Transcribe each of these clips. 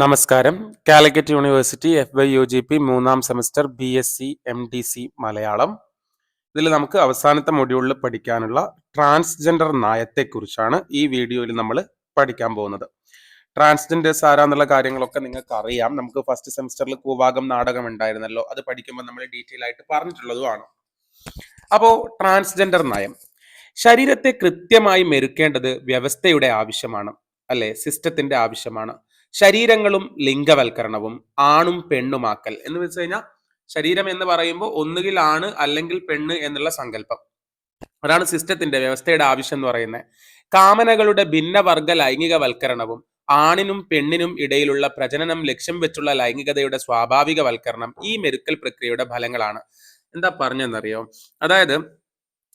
നമസ്കാരം. Calicut university F Y U G P മൂന്നാം semester B S C M D C Malayalam. ഇതിൽ നമുക്ക് അവസാനത്തെ മൊഡ്യൂളിൽ പഠിക്കാനുള്ള ട്രാൻസ്ജെൻഡർ നയത്തെക്കുറിച്ചാണ് ഈ വീഡിയോയിൽ നമ്മൾ പഠിക്കാൻ പോകുന്നത്. ട്രാൻസ്ജെൻഡേഴ്സ് ആരാന്നുള്ള കാര്യങ്ങളൊക്കെ നിങ്ങൾക്ക് അറിയാം നമുക്ക് ഫസ്റ്റ് സെമസ്റ്ററിൽ കൂവാകം നാടകം ഉണ്ടായിരുന്നല്ലോ. അത് പഠിക്കുമ്പോൾ നമ്മൾ ഡീറ്റെയിൽ ആയിട്ട് പറഞ്ഞിട്ടുള്ളതുമാണ്. അപ്പോൾ ട്രാൻസ്ജെൻഡർ നയം. ശരീരത്തെ കൃത്യമായി മെരുക്കേണ്ടത് വ്യവസ്ഥയുടെ ആവശ്യമാണ്. അല്ലെ? സിസ്റ്റത്തിന്റെ ആവശ്യമാണ്. ശരീരങ്ങളും ലിംഗവൽക്കരണവും ആണും പെണ്ണുമാക്കൽ എന്ന് വെച്ച് കഴിഞ്ഞാൽ ശരീരം എന്ന് പറയുമ്പോൾ ഒന്നുകിൽ ആണ് അല്ലെങ്കിൽ പെണ്ണ് എന്നുള്ള സങ്കല്പം. അതാണ് സിസ്റ്റത്തിന്റെ വ്യവസ്ഥയുടെ ആവശ്യം എന്ന് പറയുന്നത് കാമനകളുടെ ഭിന്നവർഗ ലൈംഗികവൽക്കരണവും ആണിനും പെണ്ണിനും ഇടയിലുള്ള പ്രജനനം ലക്ഷ്യം വെച്ചുള്ള ലൈംഗികതയുടെ സ്വാഭാവികവൽക്കരണം ഈ മെരുക്കൽ പ്രക്രിയയുടെ ഫലങ്ങളാണ്. എന്താ പറഞ്ഞെന്നറിയോ അതായത്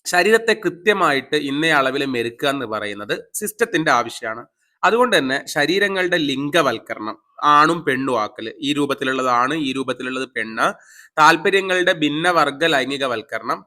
ശരീരത്തെ കൃത്യമായിട്ട് ഇന്നേ അളവിൽ മെരുക്കുക എന്ന് പറയുന്നത് സിസ്റ്റത്തിന്റെ ആവശ്യമാണ് അതുകൊണ്ട് തന്നെ ശരീരങ്ങളുടെ ലിംഗവൽക്കരണം ആണും പെണ്ണും ആക്കൽ ഈ രൂപത്തിലുള്ളത് ആണ് ഈ രൂപത്തിലുള്ളത് പെണ്ണ്. താല്പര്യങ്ങളുടെ ഭിന്നവർഗ ലൈംഗികവൽക്കരണം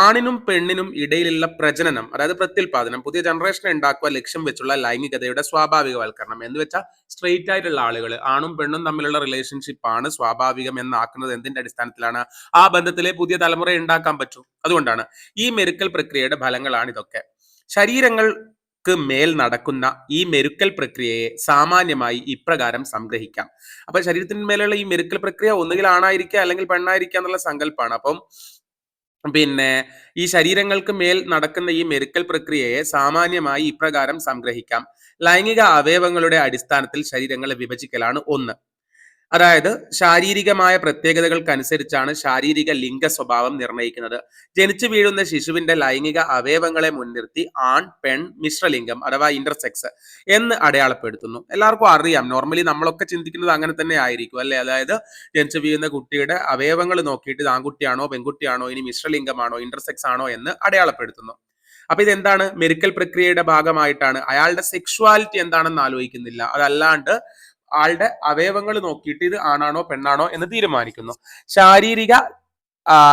ആണിനും പെണ്ണിനും ഇടയിലുള്ള പ്രജനനം അതായത് പ്രത്യുൽപാദനം പുതിയ ജനറേഷൻ ഉണ്ടാക്കുക ലക്ഷ്യം വെച്ചുള്ള ലൈംഗികതയുടെ സ്വാഭാവികവൽക്കരണം എന്ന് വെച്ചാൽ സ്ട്രെയിറ്റ് ആയിട്ടുള്ള ആളുകൾ ആണും പെണ്ണും തമ്മിലുള്ള റിലേഷൻഷിപ്പ് ആണ് സ്വാഭാവികം എന്നാക്കുന്നത് എന്തിന്റെ അടിസ്ഥാനത്തിലാണ് ആ ബന്ധത്തിലെ പുതിയ തലമുറ ഉണ്ടാക്കാൻ പറ്റും. അതുകൊണ്ടാണ് ഈ മെരുക്കൽ പ്രക്രിയയുടെ ഫലങ്ങളാണ് ഇതൊക്കെ ശരീരങ്ങൾക്ക് മേൽ നടക്കുന്ന ഈ മെരുക്കൽ പ്രക്രിയയെ സാമാന്യമായി ഇപ്രകാരം സംഗ്രഹിക്കാം. അപ്പൊ ശരീരത്തിന്മേലുള്ള ഈ മെരുക്കൽ പ്രക്രിയ ഒന്നുകിൽ ആണായിരിക്കുക അല്ലെങ്കിൽ പെണ്ണായിരിക്കുക എന്നുള്ള സങ്കല്പമാണ്. അപ്പം പിന്നെ ഈ ശരീരങ്ങൾക്ക് മേൽ നടക്കുന്ന ഈ മെരുക്കൽ പ്രക്രിയയെ സാമാന്യമായി ഇപ്രകാരം സംഗ്രഹിക്കാം. ലൈംഗിക അവയവങ്ങളുടെ അടിസ്ഥാനത്തിൽ ശരീരങ്ങളെ വിഭജിക്കലാണ് ഒന്ന്. അതായത് ശാരീരികമായ പ്രത്യേകതകൾക്കനുസരിച്ചാണ് ശാരീരിക ലിംഗ സ്വഭാവം നിർണയിക്കുന്നത് ജനിച്ചു വീഴുന്ന ശിശുവിന്റെ ലൈംഗിക അവയവങ്ങളെ മുൻനിർത്തി ആൺ പെൺ മിശ്രലിംഗം അഥവാ ഇന്റർസെക്സ് എന്ന് അടയാളപ്പെടുത്തുന്നു. എല്ലാവർക്കും അറിയാം. നോർമലി നമ്മളൊക്കെ ചിന്തിക്കുന്നത് അങ്ങനെ തന്നെ ആയിരിക്കും അല്ലെ? അതായത് ജനിച്ചു വീഴുന്ന കുട്ടിയുടെ അവയവങ്ങൾ നോക്കിയിട്ട് ആൺകുട്ടിയാണോ പെൺകുട്ടിയാണോ ഇനി മിശ്രലിംഗമാണോ ഇന്റർസെക്സ് ആണോ എന്ന് അടയാളപ്പെടുത്തുന്നു. അപ്പൊ ഇതെന്താണ്? മെഡിക്കൽ പ്രക്രിയയുടെ ഭാഗമായിട്ടാണ്. അയാളുടെ സെക്ഷുവാലിറ്റി എന്താണെന്ന് ആലോചിക്കുന്നില്ല. അതല്ലാണ്ട് ആളുടെ അവയവങ്ങൾ നോക്കിയിട്ട് ഇത് ആണാണോ പെണ്ണാണോ എന്ന് തീരുമാനിക്കുന്നു. ശാരീരിക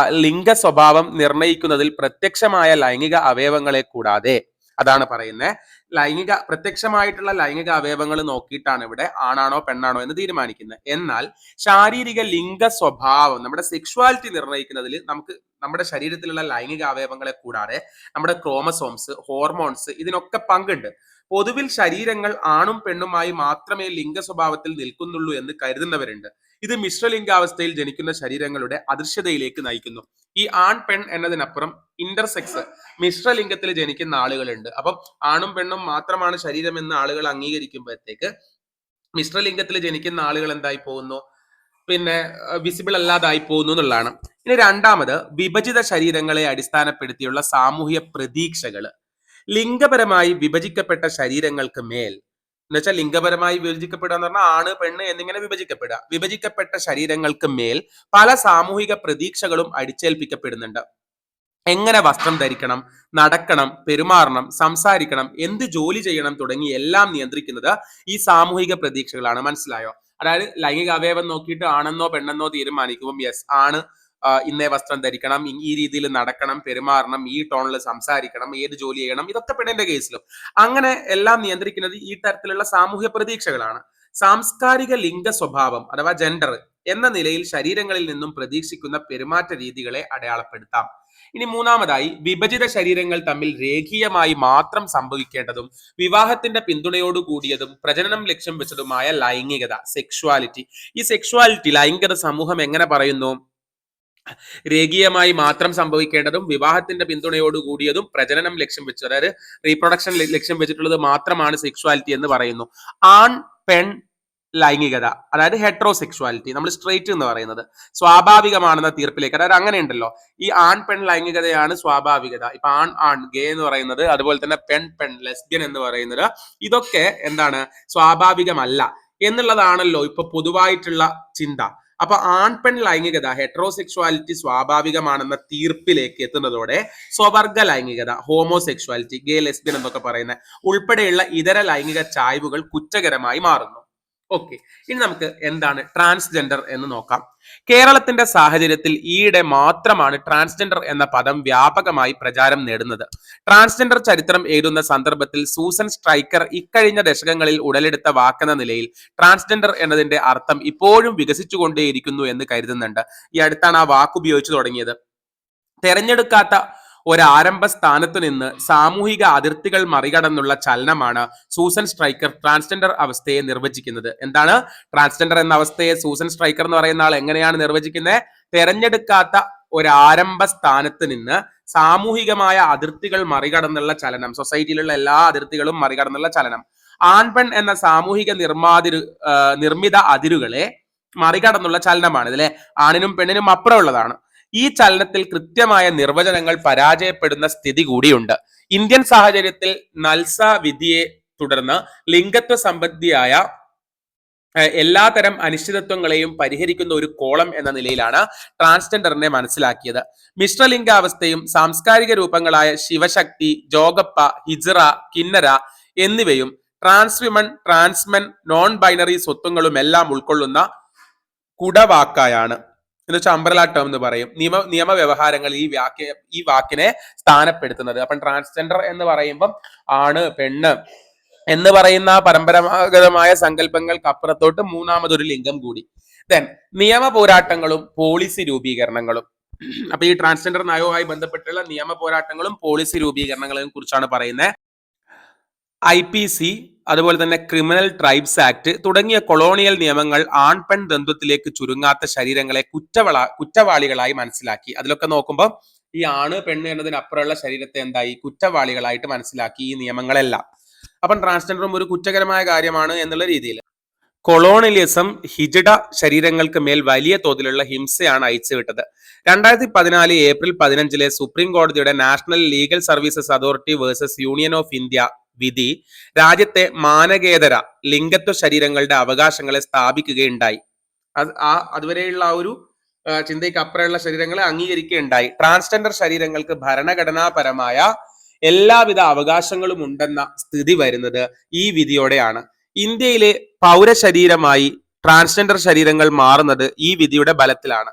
ലിംഗ സ്വഭാവം നിർണയിക്കുന്നതിൽ പ്രത്യക്ഷമായ ലൈംഗിക അവയവങ്ങളെ കൂടാതെ അതാണ് പറയുന്നത് ലൈംഗിക പ്രത്യക്ഷമായിട്ടുള്ള ലൈംഗിക അവയവങ്ങൾ നോക്കിയിട്ടാണ് ഇവിടെ ആണാണോ പെണ്ണാണോ എന്ന് തീരുമാനിക്കുന്നത്. എന്നാൽ ശാരീരിക ലിംഗ സ്വഭാവം നമ്മുടെ സെക്ഷുവാലിറ്റി നിർണയിക്കുന്നതിൽ നമുക്ക് നമ്മുടെ ശരീരത്തിലുള്ള ലൈംഗിക അവയവങ്ങളെ കൂടാതെ നമ്മുടെ ക്രോമസോംസ് ഹോർമോൺസ് ഇതിനൊക്കെ പങ്കുണ്ട്. പൊതുവിൽ ശരീരങ്ങൾ ആണും പെണ്ണുമായി മാത്രമേ ലിംഗ സ്വഭാവത്തിൽ നിൽക്കുന്നുള്ളൂ എന്ന് കരുതുന്നവരുണ്ട്. ഇത് മിശ്രലിംഗാവസ്ഥയിൽ ജനിക്കുന്ന ശരീരങ്ങളുടെ അദൃശ്യതയിലേക്ക് നയിക്കുന്നു. ഈ ആൺ പെൺ എന്നതിനപ്പുറം ഇന്റർസെക്സ് മിശ്രലിംഗത്തിൽ ജനിക്കുന്ന ആളുകളുണ്ട്. അപ്പം ആണും പെണ്ണും മാത്രമാണ് ശരീരം എന്ന് ആളുകൾ അംഗീകരിക്കുമ്പോഴത്തേക്ക് മിശ്രലിംഗത്തിൽ ജനിക്കുന്ന ആളുകൾ എന്തായി പോകുന്നു? പിന്നെ വിസിബിൾ അല്ലാതായി പോകുന്നു എന്നുള്ളതാണ്. ഇനി രണ്ടാമത് വിഭജിത ശരീരങ്ങളെ അടിസ്ഥാനപ്പെടുത്തിയുള്ള സാമൂഹ്യ പ്രതീക്ഷകൾ ലിംഗപരമായി വിഭജിക്കപ്പെട്ട ശരീരങ്ങൾക്ക് മേൽ എന്നുവെച്ചാൽ ലിംഗപരമായി വിഭജിക്കപ്പെടുക എന്ന് പറഞ്ഞാൽ ആണ് പെണ്ണ് എന്നിങ്ങനെ വിഭജിക്കപ്പെടുക. വിഭജിക്കപ്പെട്ട ശരീരങ്ങൾക്ക് മേൽ പല സാമൂഹിക പ്രതീക്ഷകളും അടിച്ചേൽപ്പിക്കപ്പെടുന്നുണ്ട്. എങ്ങനെ വസ്ത്രം ധരിക്കണം നടക്കണം പെരുമാറണം സംസാരിക്കണം എന്ത് ജോലി ചെയ്യണം തുടങ്ങി എല്ലാം നിയന്ത്രിക്കുന്നത് ഈ സാമൂഹിക പ്രതീക്ഷകളാണ്. മനസ്സിലായോ? അതായത് ലൈംഗിക അവയവം നോക്കിയിട്ട് ആണെന്നോ പെണ്ണെന്നോ തീരുമാനിക്കുമ്പോൾ യെസ് ആണ്. ഇന്നേ വസ്ത്രം ധരിക്കണം ഈ- രീതിയിൽ നടക്കണം പെരുമാറണം ഈ ടോണിൽ സംസാരിക്കണം ഏത് ജോലി ചെയ്യണം ഇതൊക്കെ പെണ്ണിന്റെ കേസിലും. അങ്ങനെ എല്ലാം നിയന്ത്രിക്കുന്നത് ഈ തരത്തിലുള്ള സാമൂഹ്യ പ്രതീക്ഷകളാണ്. സാംസ്കാരിക ലിംഗ സ്വഭാവം അഥവാ ജെൻഡർ എന്ന നിലയിൽ ശരീരങ്ങളിൽ നിന്നും പ്രതീക്ഷിക്കുന്ന പെരുമാറ്റ രീതികളെ അടയാളപ്പെടുത്താം. ഇനി മൂന്നാമതായി വിഭജിത ശരീരങ്ങൾ തമ്മിൽ രേഖീയമായി മാത്രം സംഭവിക്കേണ്ടതും വിവാഹത്തിന്റെ പിന്തുണയോട് കൂടിയതും പ്രജനനം ലക്ഷ്യം വെച്ചതുമായ ലൈംഗികത സെക്ഷുവാലിറ്റി ഈ സെക്ഷുവാലിറ്റി ലൈംഗികത സമൂഹം എങ്ങനെ പറയുന്നു? രേഖീയമായി മാത്രം സംഭവിക്കേണ്ടതും വിവാഹത്തിന്റെ പിന്തുണയോട് കൂടിയതും പ്രജനനം ലക്ഷ്യം വെച്ചു അതായത് റീപ്രൊഡക്ഷൻ ലക്ഷ്യം വെച്ചിട്ടുള്ളത് മാത്രമാണ് സെക്ഷുവാലിറ്റി എന്ന് പറയുന്നു. ആൺ പെൺ ലൈംഗികത അതായത് ഹെട്രോസെക്ഷുവാലിറ്റി നമ്മൾ സ്ട്രേറ്റ് എന്ന് പറയുന്നത്. സ്വാഭാവികമാണെന്ന തീർപ്പിലേക്ക് അതായത് അങ്ങനെ ഉണ്ടല്ലോ. ഈ ആൺ പെൺ ലൈംഗികതയാണ് സ്വാഭാവികത. ഇപ്പൊ ആൺ ആൺ ഗേ എന്ന് പറയുന്നത് അതുപോലെ തന്നെ പെൺ പെൺ ലെസ്ബിയൻ എന്ന് പറയുന്നത് ഇതൊക്കെ എന്താണ്? സ്വാഭാവികമല്ല എന്നുള്ളതാണല്ലോ ഇപ്പൊ പൊതുവായിട്ടുള്ള ചിന്ത. അപ്പൊ ആൺപെൺ ലൈംഗികത ഹെട്രോസെക്ഷുവാലിറ്റി സ്വാഭാവികമാണെന്ന തീർപ്പിലേക്ക് എത്തുന്നതോടെ സ്വവർഗ ലൈംഗികത ഹോമോസെക്ഷുവാലിറ്റി ഗേ ലെസ്ബിയൻ എന്നൊക്കെ പറയുന്ന ഉൾപ്പെടെയുള്ള ഇതര ലൈംഗിക ചായ്വുകൾ കുറ്റകരമായി മാറുന്നു. ഓക്കെ ഇനി നമുക്ക് എന്താണ് ട്രാൻസ്ജെൻഡർ എന്ന് നോക്കാം. കേരളത്തിന്റെ സാഹചര്യത്തിൽ ഈയിടെ മാത്രമാണ് ട്രാൻസ്ജെൻഡർ എന്ന പദം വ്യാപകമായി പ്രചാരം നേടുന്നത്. ട്രാൻസ്ജെൻഡർ ചരിത്രം എഴുതുന്ന സന്ദർഭത്തിൽ സൂസൻ സ്ട്രൈക്കർ ഇക്കഴിഞ്ഞ ദശകങ്ങളിൽ ഉടലെടുത്ത വാക്കെന്ന നിലയിൽ ട്രാൻസ്ജെൻഡർ എന്നതിന്റെ അർത്ഥം ഇപ്പോഴും വികസിച്ചുകൊണ്ടേയിരിക്കുന്നു എന്ന് കരുതുന്നുണ്ട്. ഈ അടുത്താണ് ആ വാക്ക് ഉപയോഗിച്ചു തുടങ്ങിയത്. തെരഞ്ഞെടുക്കാത്ത ഒരാരംഭ സ്ഥാനത്തു നിന്ന് സാമൂഹിക അതിർത്തികൾ മറികടന്നുള്ള ചലനമാണ് സൂസൻ സ്ട്രൈക്കർ ട്രാൻസ്ജെൻഡർ അവസ്ഥയെ നിർവചിക്കുന്നത്. എന്താണ്? ട്രാൻസ്ജെൻഡർ എന്ന അവസ്ഥയെ സൂസൻ സ്ട്രൈക്കർ എന്ന് പറയുന്ന ആൾ എങ്ങനെയാണ് നിർവചിക്കുന്നത് തെരഞ്ഞെടുക്കാത്ത ഒരാരംഭ സ്ഥാനത്ത് നിന്ന് സാമൂഹികമായ അതിർത്തികൾ മറികടന്നുള്ള ചലനം സൊസൈറ്റിയിലുള്ള എല്ലാ അതിർത്തികളും മറികടന്നുള്ള ചലനം. ആൺപെൺ എന്ന സാമൂഹിക നിർമ്മാതിരു നിർമ്മിത അതിരുകളെ മറികടന്നുള്ള ചലനമാണ് ഇതിലെ ആണിനും പെണ്ണിനും അപ്പുറമുള്ളതാണ്. ഈ ചലനത്തിൽ കൃത്യമായ നിർവചനങ്ങൾ പരാജയപ്പെടുന്ന സ്ഥിതി കൂടിയുണ്ട്. ഇന്ത്യൻ സാഹചര്യത്തിൽ നൽസ വിധിയെ തുടർന്ന് ലിംഗത്വ സംബന്ധിയായ എല്ലാതരം അനിശ്ചിതത്വങ്ങളെയും പരിഹരിക്കുന്ന ഒരു കോളം എന്ന നിലയിലാണ് ട്രാൻസ്ജെൻഡറിനെ മനസ്സിലാക്കിയത്. മിശ്രലിംഗാവസ്ഥയും സാംസ്കാരിക രൂപങ്ങളായ ശിവശക്തി ജോഗപ്പ ഹിജറ കിന്നര എന്നിവയും trans trans woman trans men non binary സ്വത്വങ്ങളും എല്ലാം ഉൾക്കൊള്ളുന്ന കുടവാക്കായാണ്. എന്ന് വെച്ചാൽ അംബ്രല ടേം എന്ന് പറയും. നിയമ നിയമവ്യവഹാരങ്ങൾ ഈ വാക്യ ഈ വാക്കിനെ സ്ഥാനപ്പെടുത്തുന്നത്. അപ്പം ട്രാൻസ്ജെൻഡർ എന്ന് പറയുമ്പം ആണ് പെണ്ണ്. എന്ന് പറയുന്ന പരമ്പരാഗതമായ സങ്കല്പങ്ങൾക്ക് അപ്പുറത്തോട്ട് മൂന്നാമതൊരു ലിംഗം കൂടി. ദെൻ നിയമ പോരാട്ടങ്ങളും പോളിസി രൂപീകരണങ്ങളും. അപ്പൊ ഈ ട്രാൻസ്ജെൻഡർ നയവുമായി ബന്ധപ്പെട്ടുള്ള നിയമ പോരാട്ടങ്ങളും പോളിസി രൂപീകരണങ്ങളെയും കുറിച്ചാണ് പറയുന്നത്. ഐ പി സി അതുപോലെ തന്നെ ക്രിമിനൽ ട്രൈബ്സ് ആക്ട് തുടങ്ങിയ കൊളോണിയൽ നിയമങ്ങൾ ആൺ പെൺ ദ്വന്ദ്വത്തിലേക്ക് ചുരുങ്ങാത്ത ശരീരങ്ങളെ കുറ്റവള കുറ്റവാളികളായി മനസ്സിലാക്കി. അതിലൊക്കെ നോക്കുമ്പോൾ ഈ ആണ് പെണ്ണ് എന്നതിനപ്പുറമുള്ള ശരീരത്തെ എന്തായി? കുറ്റവാളികളായിട്ട് മനസ്സിലാക്കി ഈ നിയമങ്ങളെല്ലാം. അപ്പം ട്രാൻസ്ജെൻഡറും ഒരു കുറ്റകരമായ കാര്യമാണ് എന്നുള്ള രീതിയിൽ. കൊളോണിയലിസം ഹിജഡ ശരീരങ്ങൾക്ക് മേൽ വലിയ തോതിലുള്ള ഹിംസയാണ് അയച്ചുവിട്ടത് രണ്ടായിരത്തി പതിനാല് ഏപ്രിൽ പതിനഞ്ചിലെ സുപ്രീം കോടതിയുടെ national legal services authority versus union of India വിധി രാജ്യത്തെ മാനകേതര ലിംഗത്വ ശരീരങ്ങളുടെ അവകാശങ്ങളെ സ്ഥാപിക്കുകയുണ്ടായി. അത് ആ അതുവരെയുള്ള ആ ഒരു ചിന്തയ്ക്ക് അപ്പുറമുള്ള ശരീരങ്ങളെ അംഗീകരിക്കുകയുണ്ടായി. ട്രാൻസ്ജെൻഡർ ശരീരങ്ങൾക്ക് ഭരണഘടനാപരമായ എല്ലാവിധ അവകാശങ്ങളും ഉണ്ടെന്ന സ്ഥിതി വരുന്നത് ഈ വിധിയോടെയാണ്. ഇന്ത്യയിലെ പൗരശരീരമായി ട്രാൻസ്ജെൻഡർ ശരീരങ്ങൾ മാറുന്നത് ഈ വിധിയുടെ ബലത്തിലാണ്.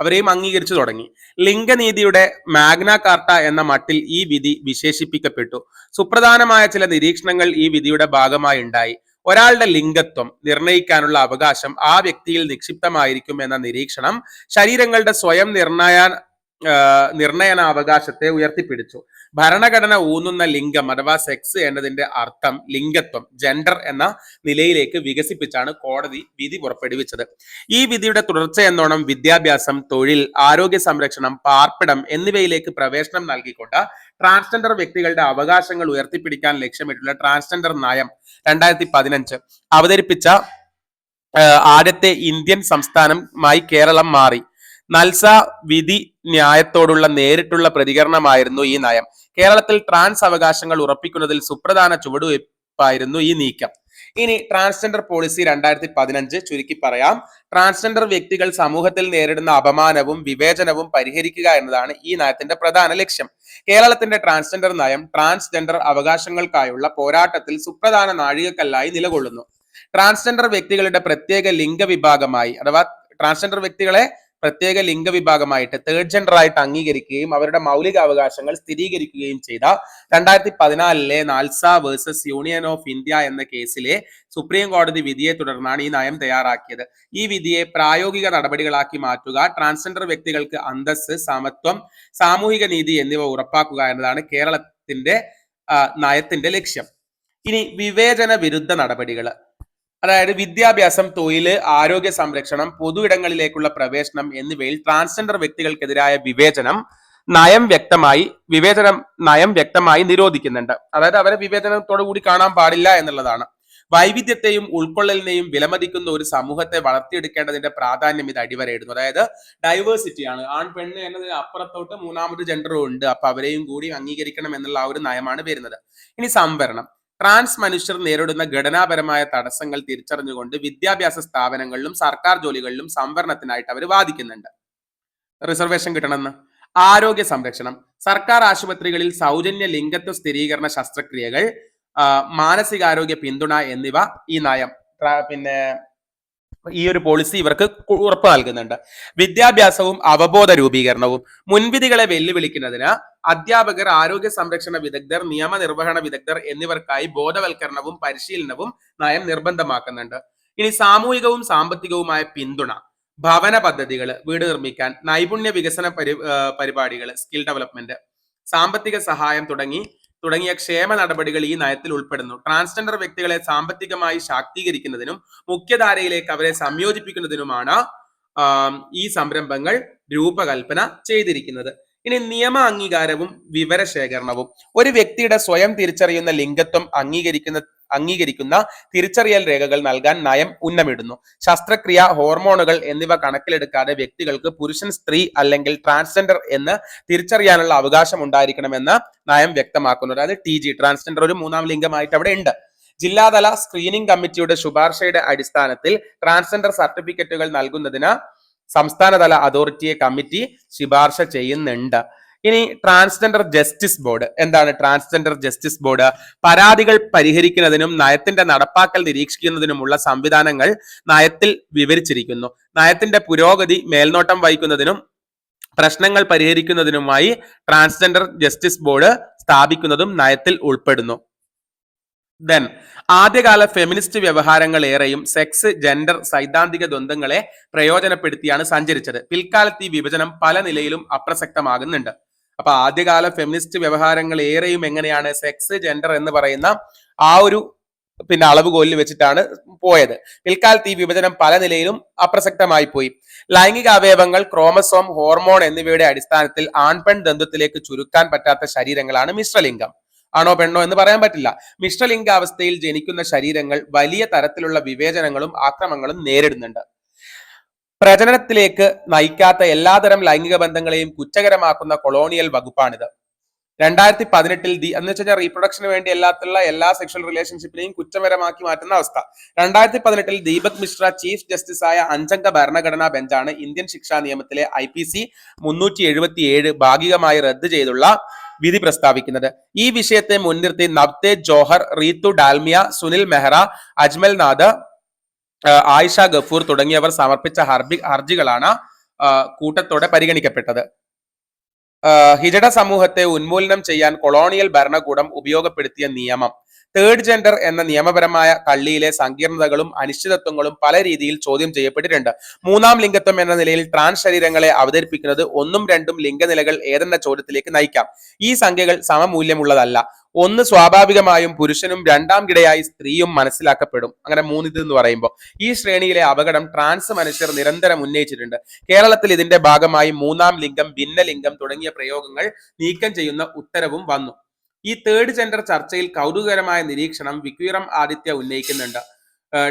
അവരെയും അംഗീകരിച്ചു തുടങ്ങി. ലിംഗനീതിയുടെ മാഗ്ന കാർട്ട എന്ന മട്ടിൽ ഈ വിധി വിശേഷിപ്പിക്കപ്പെട്ടു. സുപ്രധാനമായ ചില നിരീക്ഷണങ്ങൾ ഈ വിധിയുടെ ഭാഗമായി ഉണ്ടായി. ഒരാളുടെ ലിംഗത്വം നിർണയിക്കാനുള്ള അവകാശം ആ വ്യക്തിയിൽ നിക്ഷിപ്തമായിരിക്കും എന്ന നിരീക്ഷണം ശരീരങ്ങളുടെ സ്വയം നിർണയ നിർണയനാവകാശത്തെ ഉയർത്തിപ്പിടിച്ചു. ഭരണഘടന ഊന്നുന്ന ലിംഗം അഥവാ സെക്സ് എന്നതിന്റെ അർത്ഥം ലിംഗത്വം ജെൻഡർ എന്ന നിലയിലേക്ക് വികസിപ്പിച്ചാണ് കോടതി വിധി പുറപ്പെടുവിച്ചത്. ഈ വിധിയുടെ തുടർച്ച എന്നോണം വിദ്യാഭ്യാസം തൊഴിൽ ആരോഗ്യ സംരക്ഷണം പാർപ്പിടം എന്നിവയിലേക്ക് പ്രവേശനം നൽകിക്കൊണ്ട് ട്രാൻസ്ജെൻഡർ വ്യക്തികളുടെ അവകാശങ്ങൾ ഉയർത്തിപ്പിടിക്കാൻ ലക്ഷ്യമിട്ടുള്ള ട്രാൻസ്ജെൻഡർ നയം രണ്ടായിരത്തി പതിനഞ്ച് അവതരിപ്പിച്ച ആദ്യത്തെ ഇന്ത്യൻ സംസ്ഥാനമായി കേരളം മാറി. നൽസ വിധി ന്യായത്തോടുള്ള നേരിട്ടുള്ള പ്രതികരണമായിരുന്നു ഈ നയം. കേരളത്തിൽ ട്രാൻസ് അവകാശങ്ങൾ ഉറപ്പിക്കുന്നതിൽ സുപ്രധാന ചുവടുവയ്പായിരുന്നു ഈ നീക്കം. ഇനി ട്രാൻസ്ജെൻഡർ പോളിസി രണ്ടായിരത്തി പതിനഞ്ച് ചുരുക്കി പറയാം. ട്രാൻസ്ജെൻഡർ വ്യക്തികൾ സമൂഹത്തിൽ നേരിടുന്ന അപമാനവും വിവേചനവും പരിഹരിക്കുക എന്നതാണ് ഈ നയത്തിന്റെ പ്രധാന ലക്ഷ്യം. കേരളത്തിന്റെ ട്രാൻസ്ജെൻഡർ നയം ട്രാൻസ്ജെൻഡർ അവകാശങ്ങൾക്കായുള്ള പോരാട്ടത്തിൽ സുപ്രധാന നാഴികക്കല്ലായി നിലകൊള്ളുന്നു. ട്രാൻസ്ജെൻഡർ വ്യക്തികളുടെ പ്രത്യേക ലിംഗ വിഭാഗമായി അഥവാ ട്രാൻസ്ജെൻഡർ വ്യക്തികളെ പ്രത്യേക ലിംഗവിഭാഗമായിട്ട് തേർഡ് ജെൻഡർ ആയിട്ട് അംഗീകരിക്കുകയും അവരുടെ മൗലിക അവകാശങ്ങൾ സ്ഥിരീകരിക്കുകയും ചെയ്ത രണ്ടായിരത്തി പതിനാലിലെ NALSA versus union of India എന്ന കേസിലെ സുപ്രീം കോടതി വിധിയെ തുടർന്നാണ് ഈ നയം തയ്യാറാക്കിയത്. ഈ വിധിയെ പ്രായോഗിക നടപടികളാക്കി മാറ്റുക ട്രാൻസ്ജെൻഡർ വ്യക്തികൾക്ക് അന്തസ് സമത്വം സാമൂഹിക നീതി എന്നിവ ഉറപ്പാക്കുക എന്നതാണ് കേരളത്തിന്റെ നയത്തിന്റെ ലക്ഷ്യം. ഇനി വിവേചന വിരുദ്ധ നടപടികൾ അതായത് വിദ്യാഭ്യാസം തൊഴിൽ ആരോഗ്യ സംരക്ഷണം പൊതു ഇടങ്ങളിലേക്കുള്ള പ്രവേശനം എന്നിവയിൽ ട്രാൻസ്ജെൻഡർ വ്യക്തികൾക്കെതിരായ വിവേചനം നയം വ്യക്തമായി വിവേചനം നയം വ്യക്തമായി നിരോധിക്കുന്നുണ്ട്. അതായത് അവരെ വിവേചനത്തോടു കൂടി കാണാൻ പാടില്ല എന്നുള്ളതാണ്. വൈവിധ്യത്തെയും ഉൾക്കൊള്ളലിനെയും വിലമതിക്കുന്ന ഒരു സമൂഹത്തെ വളർത്തിയെടുക്കേണ്ടതിന്റെ പ്രാധാന്യം ഇത് അടിവരയിടുന്നു. അതായത് ഡൈവേഴ്സിറ്റിയാണ് ആൺ പെണ്ണ് എന്നതിന് അപ്പുറത്തോട്ട് മൂന്നാമത് ജെൻഡറും ഉണ്ട്. അപ്പൊ അവരെയും കൂടി അംഗീകരിക്കണം എന്നുള്ള ആ ഒരു നയമാണ് വരുന്നത്. ഇനി സംവരണം. ട്രാൻസ് മനുഷ്യർ നേരിടുന്ന ഘടനാപരമായ തടസ്സങ്ങൾ തിരിച്ചറിഞ്ഞുകൊണ്ട് വിദ്യാഭ്യാസ സ്ഥാപനങ്ങളിലും സർക്കാർ ജോലികളിലും സംവരണത്തിനായിട്ട് അവർ വാദിക്കുന്നുണ്ട്. റിസർവേഷൻ കിട്ടണമെന്ന്. ആരോഗ്യ സംരക്ഷണം. സർക്കാർ ആശുപത്രികളിൽ സൗജന്യ ലിംഗത്വ സ്ഥിരീകരണ ശസ്ത്രക്രിയകൾ മാനസികാരോഗ്യ പിന്തുണ എന്നിവ ഈ നയം. പിന്നെ ഈ ഒരു പോളിസി ഇവർക്ക് ഉറപ്പ് നൽകുന്നുണ്ട്. വിദ്യാഭ്യാസവും അവബോധ രൂപീകരണവും മുൻവിധികളെ വെല്ലുവിളിക്കുന്നതിന് അധ്യാപകർ ആരോഗ്യ സംരക്ഷണ വിദഗ്ധർ നിയമനിർവഹണ വിദഗ്ധർ എന്നിവർക്കായി ബോധവൽക്കരണവും പരിശീലനവും നയം നിർബന്ധമാക്കുന്നുണ്ട്. ഇനി സാമൂഹികവും സാമ്പത്തികവുമായ പിന്തുണ ഭവന പദ്ധതികൾ വീട് നിർമ്മിക്കാൻ നൈപുണ്യ വികസന പരി പരിപാടികൾ സ്കിൽ ഡെവലപ്മെന്റ് സാമ്പത്തിക സഹായം തുടങ്ങി തുടങ്ങിയ ക്ഷേമ നടപടികൾ ഈ നയത്തിൽ ഉൾപ്പെടുന്നു. ട്രാൻസ്ജെൻഡർ വ്യക്തികളെ സാമ്പത്തികമായി ശാക്തീകരിക്കുന്നതിനും മുഖ്യധാരയിലേക്ക് അവരെ സംയോജിപ്പിക്കുന്നതിനുമാണ് ഈ സംരംഭങ്ങൾ രൂപകൽപ്പന ചെയ്തിരിക്കുന്നത്. ഇനി നിയമ അംഗീകാരവും വിവരശേഖരണവും. ഒരു വ്യക്തിയുടെ സ്വയം തിരിച്ചറിയുന്ന ലിംഗത്വം അംഗീകരിക്കുന്ന അംഗീകരിക്കുന്ന തിരിച്ചറിയൽ രേഖകൾ നൽകാൻ നയം ഉന്നമിടുന്നു. ശസ്ത്രക്രിയ ഹോർമോണുകൾ എന്നിവ കണക്കിലെടുക്കാതെ വ്യക്തികൾക്ക് പുരുഷൻ സ്ത്രീ അല്ലെങ്കിൽ ട്രാൻസ്ജെൻഡർ എന്ന് തിരിച്ചറിയാനുള്ള അവകാശം ഉണ്ടായിരിക്കണമെന്ന് നയം വ്യക്തമാക്കുന്നു. അതായത് ടി ജി ട്രാൻസ്ജെൻഡർ ഒരു മൂന്നാം ലിംഗമായിട്ട് അവിടെ ഉണ്ട്. ജില്ലാതല സ്ക്രീനിംഗ് കമ്മിറ്റിയുടെ ശുപാർശയുടെ അടിസ്ഥാനത്തിൽ ട്രാൻസ്ജെൻഡർ സർട്ടിഫിക്കറ്റുകൾ നൽകുന്നതിന് സംസ്ഥാനതല അതോറിറ്റിയെ കമ്മിറ്റി ശുപാർശ ചെയ്യുന്നുണ്ട്. ഇനി ട്രാൻസ്ജെൻഡർ ജസ്റ്റിസ് ബോർഡ് എന്താണ് ട്രാൻസ്ജെൻഡർ ജസ്റ്റിസ് ബോർഡ് പരാതികൾ പരിഹരിക്കുന്നതിനും നയത്തിന്റെ നടപ്പാക്കൽ നിരീക്ഷിക്കുന്നതിനുമുള്ള സംവിധാനങ്ങൾ നയത്തിൽ വിവരിച്ചിരിക്കുന്നു. നയത്തിന്റെ പുരോഗതി മേൽനോട്ടം വഹിക്കുന്നതിനും പ്രശ്നങ്ങൾ പരിഹരിക്കുന്നതിനുമായി ട്രാൻസ്ജെൻഡർ ജസ്റ്റിസ് ബോർഡ് സ്ഥാപിക്കുന്നതും നയത്തിൽ ഉൾപ്പെടുന്നു. ദെൻ ആദ്യകാല ഫെമിനിസ്റ്റ് വ്യവഹാരങ്ങൾ ഏറെയും സെക്സ് ജെൻഡർ സൈദ്ധാന്തിക ദ്വന്ദ്ങ്ങളെ പ്രയോജനപ്പെടുത്തിയാണ് സഞ്ചരിച്ചത്. പിൽക്കാലത്ത് ഈ വിഭജനം പല നിലയിലും അപ്രസക്തമാകുന്നുണ്ട്. അപ്പൊ ആദ്യകാല ഫെമിനിസ്റ്റ് വ്യവഹാരങ്ങൾ ഏറെയും എങ്ങനെയാണ് സെക്സ് ജെൻഡർ എന്ന് പറയുന്ന ആ ഒരു പിന്നെ അളവുകോലിൽ വെച്ചിട്ടാണ് പോയത്. പിൽക്കാലത്ത് ഈ വിഭജനം പല നിലയിലും അപ്രസക്തമായി പോയി ലൈംഗിക അവയവങ്ങൾ ക്രോമസോം ഹോർമോൺ എന്നിവയുടെ അടിസ്ഥാനത്തിൽ ആൺപെൺ ദന്തത്തിലേക്ക് ചുരുക്കാൻ പറ്റാത്ത ശരീരങ്ങളാണ് മിശ്രലിംഗം. ആണോ പെണ്ണോ എന്ന് പറയാൻ പറ്റില്ല. മിശ്രലിംഗാവസ്ഥയിൽ ജനിക്കുന്ന ശരീരങ്ങൾ വലിയ തരത്തിലുള്ള വിവേചനങ്ങളും ആക്രമങ്ങളും നേരിടുന്നുണ്ട്. പ്രജനനത്തിലേക്ക് നയിക്കാത്ത എല്ലാതരം ലൈംഗിക ബന്ധങ്ങളെയും കുറ്റകരമാക്കുന്ന കൊളോണിയൽ വകുപ്പാണിത്. രണ്ടായിരത്തി പതിനെട്ടിൽ ദി എന്ന് വെച്ചാൽ റീപ്രൊഡക്ഷന് വേണ്ടി എല്ലാത്തുള്ള എല്ലാ സെക്ഷൽ റിലേഷൻഷിപ്പിനെയും കുറ്റകരമാക്കി മാറ്റുന്ന അവസ്ഥ. രണ്ടായിരത്തി പതിനെട്ടിൽ ദീപക് മിശ്ര ചീഫ് ജസ്റ്റിസ് ആയ അഞ്ചംഗ ഭരണഘടനാ ബെഞ്ചാണ് ഇന്ത്യൻ ശിക്ഷാ നിയമത്തിലെ ഐ പി സി മുന്നൂറ്റി എഴുപത്തി ഏഴ് ഭാഗികമായി റദ്ദ് ചെയ്തുള്ള വിധി പ്രസ്താവിക്കുന്നത്. ഈ വിഷയത്തെ മുൻനിർത്തി നവ്തേജ് ജോഹർ റീതു ഡാൽമിയ സുനിൽ മെഹ്റ അജ്മൽ നാഥ് ആയിഷ ഗഫൂർ തുടങ്ങിയവർ സമർപ്പിച്ച ഹർബി ഹർജികളാണ് കൂട്ടത്തോടെ പരിഗണിക്കപ്പെട്ടത്. ഹിജഡ സമൂഹത്തെ ഉന്മൂലനം ചെയ്യാൻ കൊളോണിയൽ ഭരണകൂടം ഉപയോഗപ്പെടുത്തിയ നിയമം. തേർഡ് ജെൻഡർ എന്ന നിയമപരമായ കള്ളിയിലെ സങ്കീർണതകളും അനിശ്ചിതത്വങ്ങളും പല രീതിയിൽ ചോദ്യം ചെയ്യപ്പെട്ടിട്ടുണ്ട്. മൂന്നാം ലിംഗത്വം എന്ന നിലയിൽ ട്രാൻസ് ശരീരങ്ങളെ അവതരിപ്പിക്കുന്നത് ഒന്നും രണ്ടും ലിംഗനിലകൾ ഏതെന്ന ചോദ്യത്തിലേക്ക് നയിക്കാം. ഈ സംഖ്യകൾ സമമൂല്യമുള്ളതല്ല. ഒന്ന് സ്വാഭാവികമായും പുരുഷനും രണ്ടാം കിടയായി സ്ത്രീയും മനസ്സിലാക്കപ്പെടും. അങ്ങനെ മൂന്നിത് എന്ന് പറയുമ്പോൾ ഈ ശ്രേണിയിലെ അപകടം ട്രാൻസ് മനുഷ്യർ നിരന്തരം ഉന്നയിച്ചിട്ടുണ്ട്. കേരളത്തിൽ ഇതിന്റെ ഭാഗമായി മൂന്നാം ലിംഗം ഭിന്നലിംഗം തുടങ്ങിയ പ്രയോഗങ്ങൾ നീക്കം ചെയ്യുന്ന ഉത്തരവും വന്നു. ഈ തേർഡ് ജെൻഡർ ചർച്ചയിൽ കൗതുകകരമായ നിരീക്ഷണം വിക്വീറം ആദിത്യ ഉന്നയിക്കുന്നുണ്ട്.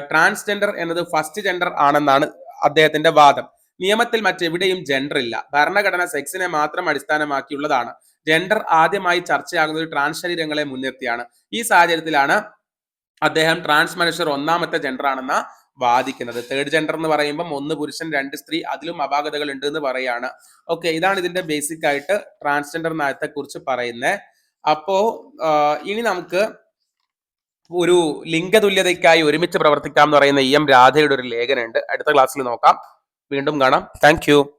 ട്രാൻസ്ജെൻഡർ എന്നത് ഫസ്റ്റ് ജെൻഡർ ആണെന്നാണ് അദ്ദേഹത്തിന്റെ വാദം. നിയമത്തിൽ മറ്റെവിടെയും ജെൻഡർ ഇല്ല. ഭരണഘടന സെക്സിനെ മാത്രം അടിസ്ഥാനമാക്കിയുള്ളതാണ്. ജെൻഡർ ആദ്യമായി ചർച്ചയാകുന്നത് ട്രാൻസ് ശരീരങ്ങളെ മുൻനിർത്തിയാണ്. ഈ സാഹചര്യത്തിലാണ് അദ്ദേഹം ട്രാൻസ് മനുഷ്യർ ഒന്നാമത്തെ ജെൻഡർ ആണെന്ന വാദിക്കുന്നത്. തേർഡ് ജെൻഡർ എന്ന് പറയുമ്പോൾ ഒന്ന് പുരുഷൻ രണ്ട് സ്ത്രീ അതിലും അപാകതകൾ ഉണ്ട് എന്ന് പറയാണ്. ഓക്കെ ഇതാണ് ഇതിന്റെ ബേസിക് ആയിട്ട് ട്രാൻസ്ജെൻഡർ നയത്തെ കുറിച്ച് പറയുന്നത് അപ്പോ ഇനി നമുക്ക് ഒരു ലിംഗതുല്യതയ്ക്കായി ഒരുമിച്ച് പ്രവർത്തിക്കാം എന്ന് പറയുന്ന ഇ എം രാധയുടെ ഒരു ലേഖനമുണ്ട്. അടുത്ത ക്ലാസ്സിൽ നോക്കാം. വീണ്ടും കാണാം. താങ്ക്